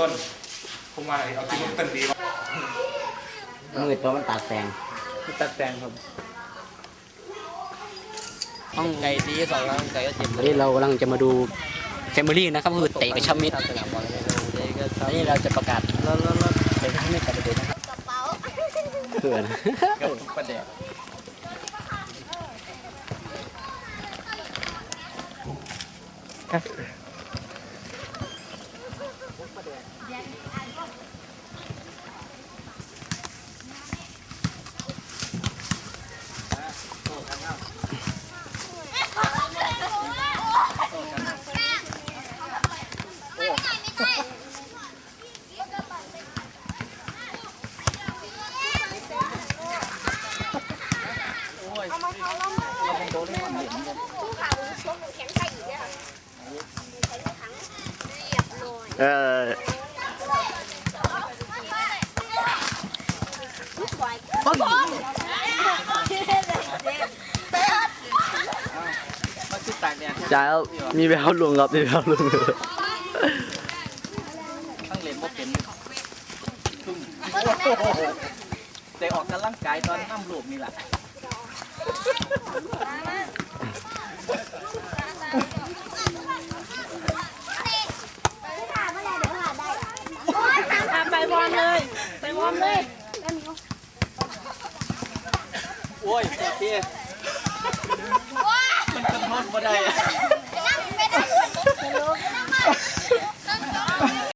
ต้นผมว่าเอาที่ต้นดีวะมือตัวมันตัดแสงตัดแต่งครับห้องไก่ดีสองครั้งไก่ก็เจ็บวันนี้เรากำลังจะมาดูแฟมิลี่นะครับก็คือเตะกับชัมมิดสนามบอลเลยเด็กก็ชอบอันนี้เราจะประกาศแล้วแล้วแล้วเตะกับชัมมิดกันเลยนะครับกระเป๋าเพื่อนกับประเดี๋ยว เอามาเขาล้มผู้ขาชกแข็งไข่อีกเนี่ยค่ะใส่ถังเรียบร้อย เออบอลมันคือตากแดดจ่ายแล้วมีแววลุงครับมีแววลุงทั้งเหรียญบ่เป็นทุ่มแต่ออกกำลังกายตอนน้ำลูกนี่แหละ ไปบอลเลย ไปบ อลเลยโอ้ยโอเค